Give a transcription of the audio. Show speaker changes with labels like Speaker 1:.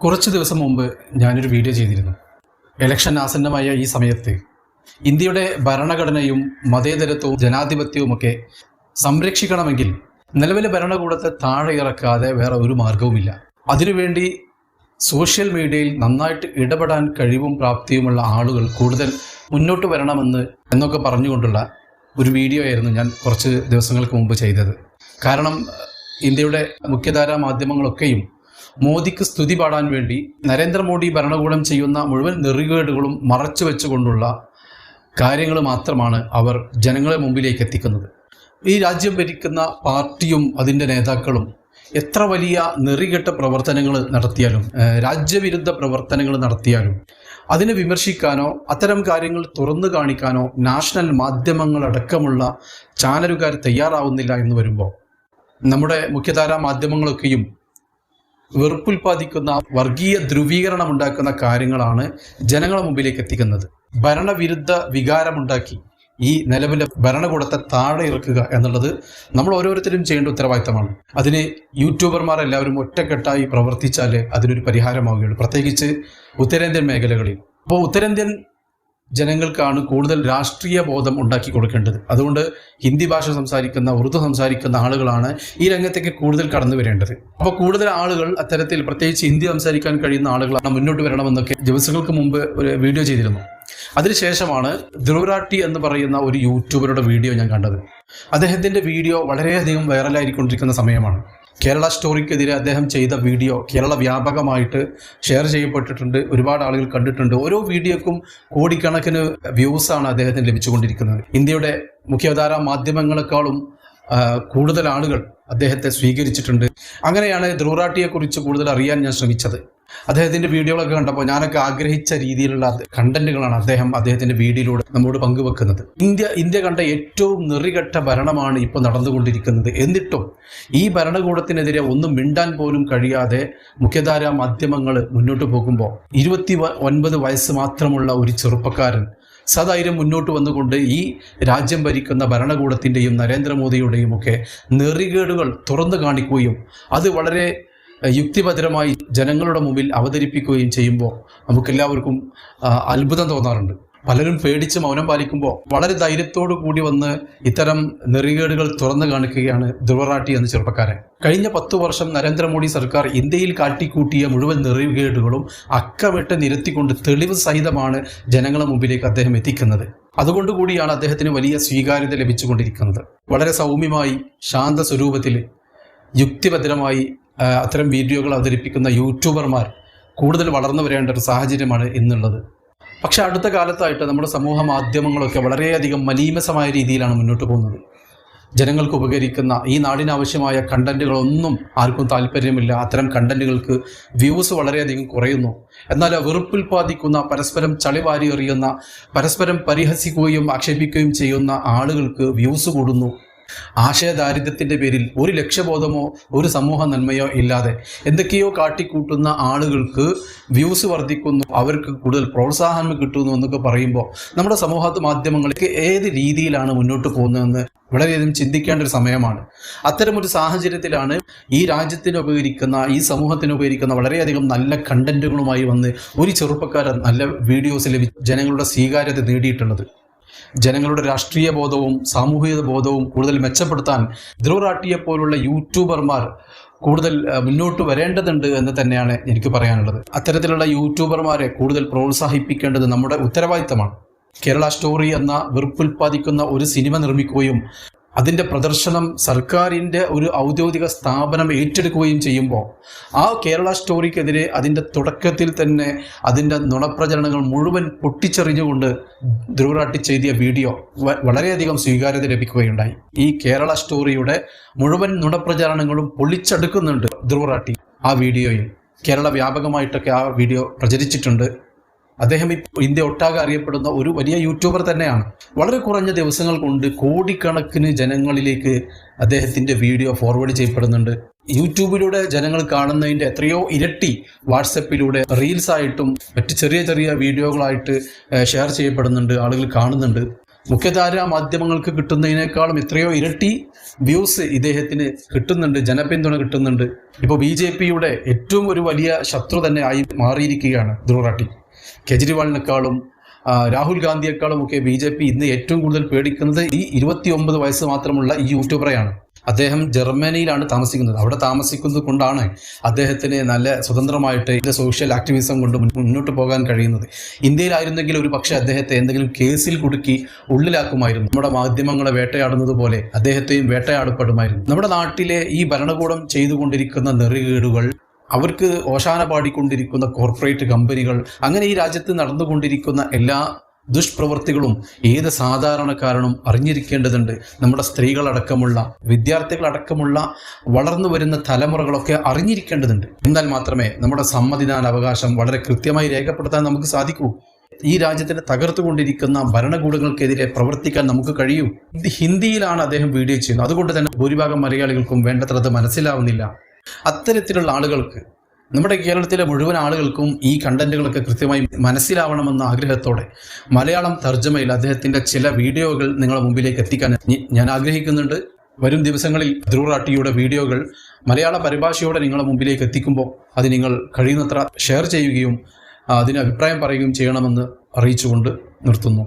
Speaker 1: കുറച്ച് ദിവസം മുമ്പ് ഞാനൊരു വീഡിയോ ചെയ്തിരുന്നു. ഇലക്ഷൻ ആസന്നമായ ഈ സമയത്ത് ഇന്ത്യയുടെ ഭരണഘടനയും മതേതരത്വവും ജനാധിപത്യവുമൊക്കെ സംരക്ഷിക്കണമെങ്കിൽ നിലവിലെ ഭരണകൂടത്തെ താഴെ ഇറക്കാതെ വേറെ ഒരു മാർഗവുമില്ല അതിനുവേണ്ടി സോഷ്യൽ മീഡിയയിൽ നന്നായിട്ട് ഇടപെടാൻ കഴിവും പ്രാപ്തിയുമുള്ള ആളുകൾ കൂടുതൽ മുന്നോട്ട് വരണമെന്ന് എന്നൊക്കെ പറഞ്ഞുകൊണ്ടുള്ള ഒരു വീഡിയോ ആയിരുന്നു ഞാൻ കുറച്ച് ദിവസങ്ങൾക്ക് മുമ്പ് ചെയ്തത്. കാരണം ഇന്ത്യയുടെ മുഖ്യധാരാ മാധ്യമങ്ങളൊക്കെയും മോദിക്ക് സ്തുതി പാടാൻ വേണ്ടി നരേന്ദ്രമോദി ഭരണകൂടം ചെയ്യുന്ന മുഴുവൻ നെറികേടുകളും മറച്ചു വെച്ചുകൊണ്ടുള്ള കാര്യങ്ങൾ മാത്രമാണ് അവർ ജനങ്ങളെ മുമ്പിലേക്ക് എത്തിക്കുന്നത്. ഈ രാജ്യം ഭരിക്കുന്ന പാർട്ടിയും അതിന്റെ നേതാക്കളും എത്ര വലിയ നെറികെട്ട പ്രവർത്തനങ്ങൾ നടത്തിയാലും രാജ്യവിരുദ്ധ പ്രവർത്തനങ്ങൾ നടത്തിയാലും അതിനെ വിമർശിക്കാനോ അത്തരം കാര്യങ്ങൾ തുറന്നു കാണിക്കാനോ നാഷണൽ മാധ്യമങ്ങളടക്കമുള്ള ചാനലുകാർ തയ്യാറാവുന്നില്ല എന്ന് വരുമ്പോൾ നമ്മുടെ മുഖ്യധാരാ മാധ്യമങ്ങളൊക്കെയും വെറുപ്പുൽപാദിക്കുന്ന വർഗീയ ധ്രുവീകരണം ഉണ്ടാക്കുന്ന കാര്യങ്ങളാണ് ജനങ്ങളെ മുമ്പിലേക്ക് എത്തിക്കുന്നത്. ഭരണവിരുദ്ധ വികാരമുണ്ടാക്കി ഈ നിലവിലെ ഭരണകൂടത്തെ താഴെ ഇറക്കുക എന്നുള്ളത് നമ്മൾ ഓരോരുത്തരും ചെയ്യേണ്ട ഉത്തരവാദിത്തമാണ്. അതിന് യൂട്യൂബർമാർ എല്ലാവരും ഒറ്റക്കെട്ടായി പ്രവർത്തിച്ചാൽ അതിനൊരു പരിഹാരമാവുകയുള്ളൂ. പ്രത്യേകിച്ച് ഉത്തരേന്ത്യൻ മേഖലകളിൽ. അപ്പോൾ ഉത്തരേന്ത്യൻ ജനങ്ങൾക്കാണ് കൂടുതൽ രാഷ്ട്രീയ ബോധം ഉണ്ടാക്കി കൊടുക്കേണ്ടത്. അതുകൊണ്ട് ഹിന്ദി ഭാഷ സംസാരിക്കുന്ന ഉറുദു സംസാരിക്കുന്ന ആളുകളാണ് ഈ രംഗത്തേക്ക് കൂടുതൽ കടന്നു വരേണ്ടത്. അപ്പോൾ കൂടുതൽ ആളുകൾ അത്തരത്തിൽ പ്രത്യേകിച്ച് ഹിന്ദി സംസാരിക്കാൻ കഴിയുന്ന ആളുകളാണ് മുന്നോട്ട് വരണമെന്നൊക്കെ ദിവസങ്ങൾക്ക് മുമ്പ് ഒരു വീഡിയോ ചെയ്തിരുന്നു. അതിനുശേഷമാണ് ധ്രുവരാട്ടി എന്ന് പറയുന്ന ഒരു യൂട്യൂബറുടെ വീഡിയോ ഞാൻ കണ്ടത്. അദ്ദേഹത്തിന്റെ വീഡിയോ വളരെയധികം വൈറലായിക്കൊണ്ടിരിക്കുന്ന സമയമാണ്. കേരള സ്റ്റോറിക്കെതിരെ അദ്ദേഹം ചെയ്ത വീഡിയോ കേരള വ്യാപകമായിട്ട് ഷെയർ ചെയ്യപ്പെട്ടിട്ടുണ്ട് ഒരുപാട് ആളുകൾ കണ്ടിട്ടുണ്ട്. ഓരോ വീഡിയോക്കും കോടിക്കണക്കിന് വ്യൂസാണ് അദ്ദേഹത്തിന് ലഭിച്ചുകൊണ്ടിരിക്കുന്നത്. ഇന്ത്യയുടെ മുഖ്യധാരാ മാധ്യമങ്ങളെക്കാളും കൂടുതൽ ആളുകൾ അദ്ദേഹത്തെ സ്വീകരിച്ചിട്ടുണ്ട്. അങ്ങനെയാണ് ധ്രുവറാട്ടിയെക്കുറിച്ച് കൂടുതൽ അറിയാൻ ഞാൻ ശ്രമിച്ചത്. അദ്ദേഹത്തിന്റെ വീഡിയോകളൊക്കെ കണ്ടപ്പോൾ ഞാനൊക്കെ ആഗ്രഹിച്ച രീതിയിലുള്ള കണ്ടന്റുകളാണ് അദ്ദേഹം അദ്ദേഹത്തിന്റെ വീഡിയോയിലൂടെ നമ്മോട് പങ്കുവെക്കുന്നത്. ഇന്ത്യ ഇന്ത്യ കണ്ട ഏറ്റവും നെറികെട്ട ഭരണമാണ് ഇപ്പോൾ നടന്നുകൊണ്ടിരിക്കുന്നത്. എന്നിട്ടും ഈ ഭരണകൂടത്തിനെതിരെ ഒന്നും മിണ്ടാൻ പോലും കഴിയാതെ മുഖ്യധാര മാധ്യമങ്ങൾ മുന്നോട്ട് പോകുമ്പോൾ ഇരുപത്തി ഒൻപത് വയസ്സ് മാത്രമുള്ള ഒരു ചെറുപ്പക്കാരൻ സധൈര്യം മുന്നോട്ട് വന്നുകൊണ്ട് ഈ രാജ്യം ഭരിക്കുന്ന ഭരണകൂടത്തിന്റെയും നരേന്ദ്രമോദിയുടെയും ഒക്കെ നെറികേടുകൾ തുറന്നു കാണിക്കുകയും അത് വളരെ യുക്തിഭദ്രമായി ജനങ്ങളുടെ മുമ്പിൽ അവതരിപ്പിക്കുകയും ചെയ്യുമ്പോൾ നമുക്കെല്ലാവർക്കും അത്ഭുതം തോന്നാറുണ്ട്. പലരും പേടിച്ച് മൗനം പാലിക്കുമ്പോൾ വളരെ ധൈര്യത്തോടു കൂടി വന്ന് ഇത്തരം നെറികേടുകൾ തുറന്നു കാണിക്കുകയാണ് ധ്രുവറാട്ടി എന്ന ചെറുപ്പക്കാരൻ. കഴിഞ്ഞ പത്തു വർഷം നരേന്ദ്രമോദി സർക്കാർ ഇന്ത്യയിൽ കാട്ടിക്കൂട്ടിയ മുഴുവൻ നെറികേടുകളും അക്കമിട്ട് നിരത്തിക്കൊണ്ട് തെളിവ് സഹിതമാണ് ജനങ്ങളുടെ മുമ്പിലേക്ക് അദ്ദേഹം എത്തിക്കുന്നത്. അതുകൊണ്ടുകൂടിയാണ് അദ്ദേഹത്തിന് വലിയ സ്വീകാര്യത ലഭിച്ചുകൊണ്ടിരിക്കുന്നത്. വളരെ സൗമ്യമായി ശാന്ത സ്വരൂപത്തിൽ യുക്തിഭദ്രമായി അത്തരം വീഡിയോകൾ അവതരിപ്പിക്കുന്ന യൂട്യൂബർമാർ കൂടുതൽ വളർന്നു വരേണ്ട ഒരു സാഹചര്യമാണ് ഇന്നുള്ളത്. പക്ഷേ അടുത്ത കാലത്തായിട്ട് നമ്മുടെ സമൂഹ മാധ്യമങ്ങളൊക്കെ വളരെയധികം മലീമസമായ രീതിയിലാണ് മുന്നോട്ട് പോകുന്നത്. ജനങ്ങൾക്ക് ഉപകരിക്കുന്ന ഈ നാടിനാവശ്യമായ കണ്ടന്റുകളൊന്നും ആർക്കും താല്പര്യമില്ല. അത്തരം കണ്ടന്റുകൾക്ക് വ്യൂസ് വളരെയധികം കുറയുന്നു. എന്നാൽ വെറുപ്പുൽപ്പാദിക്കുന്ന പരസ്പരം ചളിവാരി എറിയുന്ന പരസ്പരം പരിഹസിക്കുകയും ആക്ഷേപിക്കുകയും ചെയ്യുന്ന ആളുകൾക്ക് വ്യൂസ് കൂടുന്നു. ആശയദാരിദ്ര്യത്തിന്റെ പേരിൽ ഒരു ലക്ഷ്യബോധമോ ഒരു സമൂഹ നന്മയോ ഇല്ലാതെ എന്തൊക്കെയോ കാട്ടിക്കൂട്ടുന്ന ആളുകൾക്ക് വ്യൂസ് വർദ്ധിക്കുന്നു അവർക്ക് കൂടുതൽ പ്രോത്സാഹനം കിട്ടുന്നു എന്നൊക്കെ പറയുമ്പോൾ നമ്മുടെ സമൂഹ മാധ്യമങ്ങൾക്ക് ഏത് രീതിയിലാണ് മുന്നോട്ട് പോകുന്നതെന്ന് വളരെയധികം ചിന്തിക്കേണ്ട ഒരു സമയമാണ്. അത്തരമൊരു സാഹചര്യത്തിലാണ് ഈ രാജ്യത്തിന് ഉപകരിക്കുന്ന ഈ സമൂഹത്തിന് ഉപകരിക്കുന്ന വളരെയധികം നല്ല കണ്ടന്റുകളുമായി വന്ന് ഒരു ചെറുപ്പക്കാരൻ നല്ല വീഡിയോസ് ലഭിച്ച് ജനങ്ങളുടെ സ്വീകാര്യത നേടിയിട്ടുള്ളത്. ജനങ്ങളുടെ രാഷ്ട്രീയ ബോധവും സാമൂഹിക ബോധവും കൂടുതൽ മെച്ചപ്പെടുത്താൻ ധ്രുവറാട്ടിയെ പോലുള്ള യൂട്യൂബർമാർ കൂടുതൽ മുന്നോട്ട് വരേണ്ടതുണ്ട് എന്ന് തന്നെയാണ് എനിക്ക് പറയാനുള്ളത്. അത്തരത്തിലുള്ള യൂട്യൂബർമാരെ കൂടുതൽ പ്രോത്സാഹിപ്പിക്കേണ്ടത് നമ്മുടെ ഉത്തരവാദിത്തമാണ്. കേരള സ്റ്റോറി എന്ന വെറുപ്പുൽപ്പാദിക്കുന്ന ഒരു സിനിമ നിർമ്മിക്കുകയും അതിന്റെ പ്രദർശനം സർക്കാരിന്റെ ഒരു ഔദ്യോഗിക സ്ഥാപനം ഏറ്റെടുക്കുകയും ചെയ്യുമ്പോൾ ആ കേരള സ്റ്റോറിക്കെതിരെ അതിന്റെ തുടക്കത്തിൽ തന്നെ അതിന്റെ നുണപ്രചരണങ്ങൾ മുഴുവൻ പൊട്ടിച്ചെറിഞ്ഞുകൊണ്ട് ധ്രുവരാട്ടി ചെയ്തിയ വീഡിയോ വളരെയധികം സ്വീകാര്യത ലഭിക്കുകയുണ്ടായി. ഈ കേരള സ്റ്റോറിയുടെ മുഴുവൻ നുണപ്രചരണങ്ങളും പൊളിച്ചെടുക്കുന്നുണ്ട് ധ്രുവറാട്ടി ആ വീഡിയോയിൽ. കേരള വ്യാപകമായിട്ടൊക്കെ ആ വീഡിയോ പ്രചരിച്ചിട്ടുണ്ട്. അദ്ദേഹം ഇന്ത്യ ഒട്ടാകെ അറിയപ്പെടുന്ന ഒരു വലിയ യൂട്യൂബർ തന്നെയാണ്. വളരെ കുറഞ്ഞ ദിവസങ്ങൾ കൊണ്ട് കോടിക്കണക്കിന് ജനങ്ങളിലേക്ക് അദ്ദേഹത്തിന്റെ വീഡിയോ ഫോർവേഡ് ചെയ്യപ്പെടുന്നുണ്ട്. യൂട്യൂബിലൂടെ ജനങ്ങൾ കാണുന്നതിന്റെ എത്രയോ ഇരട്ടി വാട്സപ്പിലൂടെ റീൽസ് ആയിട്ടും മറ്റ് ചെറിയ ചെറിയ വീഡിയോകളായിട്ട് ഷെയർ ചെയ്യപ്പെടുന്നുണ്ട് ആളുകൾ കാണുന്നുണ്ട്. മുഖ്യധാര മാധ്യമങ്ങൾക്ക് കിട്ടുന്നതിനേക്കാളും എത്രയോ ഇരട്ടി വ്യൂസ് ഇദ്ദേഹത്തിന് കിട്ടുന്നുണ്ട് ജനപിന്തുണ കിട്ടുന്നുണ്ട്. ഇപ്പോൾ ബി ജെ പിയുടെ ഏറ്റവും ഒരു വലിയ ശത്രു തന്നെ ആയി മാറിയിരിക്കുകയാണ് ധ്രുവറാട്ടി കെജ്രിവാളിനേക്കാളും രാഹുൽ ഗാന്ധിയെക്കാളും ഒക്കെ ബി ജെ പി ഇന്ന് ഏറ്റവും കൂടുതൽ പേടിക്കുന്നത് ഈ ഇരുപത്തി ഒമ്പത് വയസ്സ് മാത്രമുള്ള ഈ യൂട്യൂബറെയാണ്. അദ്ദേഹം ജർമ്മനിയിലാണ് താമസിക്കുന്നത്. അവിടെ താമസിക്കുന്നത് കൊണ്ടാണ് അദ്ദേഹത്തിന് നല്ല സ്വതന്ത്രമായിട്ട് ഇതിന്റെ സോഷ്യൽ ആക്ടിവിസം കൊണ്ട് മുന്നോട്ട് പോകാൻ കഴിയുന്നത്. ഇന്ത്യയിലായിരുന്നെങ്കിൽ ഒരു പക്ഷേ അദ്ദേഹത്തെ എന്തെങ്കിലും കേസിൽ കുടുക്കി ഉള്ളിലാക്കുമായിരുന്നു. നമ്മുടെ മാധ്യമങ്ങളെ വേട്ടയാടുന്നത് പോലെ അദ്ദേഹത്തെയും വേട്ടയാടപ്പെടുമായിരുന്നു. നമ്മുടെ നാട്ടിലെ ഈ ഭരണകൂടം ചെയ്തുകൊണ്ടിരിക്കുന്ന നെറികേടുകൾ അവർക്ക് ഓശാന പാടിക്കൊണ്ടിരിക്കുന്ന കോർപ്പറേറ്റ് കമ്പനികൾ അങ്ങനെ ഈ രാജ്യത്ത് നടന്നുകൊണ്ടിരിക്കുന്ന എല്ലാ ദുഷ്പ്രവൃത്തികളും ഏത് സാധാരണക്കാരനും അറിഞ്ഞിരിക്കേണ്ടതുണ്ട്. നമ്മുടെ സ്ത്രീകളടക്കമുള്ള വിദ്യാർത്ഥികളടക്കമുള്ള വളർന്നു വരുന്ന തലമുറകളൊക്കെ അറിഞ്ഞിരിക്കേണ്ടതുണ്ട്. എന്നാൽ മാത്രമേ നമ്മുടെ സമ്മതിദാന അവകാശം വളരെ കൃത്യമായി രേഖപ്പെടുത്താൻ നമുക്ക് സാധിക്കൂ. ഈ രാജ്യത്തിനെ തകർത്തുകൊണ്ടിരിക്കുന്ന ഭരണകൂടങ്ങൾക്കെതിരെ പ്രവർത്തിക്കാൻ നമുക്ക് കഴിയൂ. ഹിന്ദിയിലാണ് അദ്ദേഹം വീഡിയോ ചെയ്യുന്നത്. അതുകൊണ്ട് തന്നെ ഭൂരിഭാഗം മലയാളികൾക്കും വേണ്ടത്ര അത് മനസ്സിലാവുന്നില്ല. അത്തരത്തിലുള്ള ആളുകൾക്ക് നമ്മുടെ കേരളത്തിലെ മുഴുവൻ ആളുകൾക്കും ഈ കണ്ടന്റുകളൊക്കെ കൃത്യമായി മനസ്സിലാവണമെന്ന ആഗ്രഹത്തോടെ മലയാളം തർജമയിൽ അദ്ദേഹത്തിന്റെ ചില വീഡിയോകൾ നിങ്ങളുടെ മുമ്പിലേക്ക് എത്തിക്കാൻ ഞാൻ ആഗ്രഹിക്കുന്നുണ്ട്. വരും ദിവസങ്ങളിൽ ധ്രുവറാട്ടിയുടെ വീഡിയോകൾ മലയാള പരിഭാഷയോടെ നിങ്ങളുടെ മുമ്പിലേക്ക് എത്തിക്കുമ്പോൾ അത് നിങ്ങൾ കഴിയുന്നത്ര ഷെയർ ചെയ്യുകയും അതിന് അഭിപ്രായം പറയുകയും ചെയ്യണമെന്ന് അറിയിച്ചുകൊണ്ട് നിർത്തുന്നു.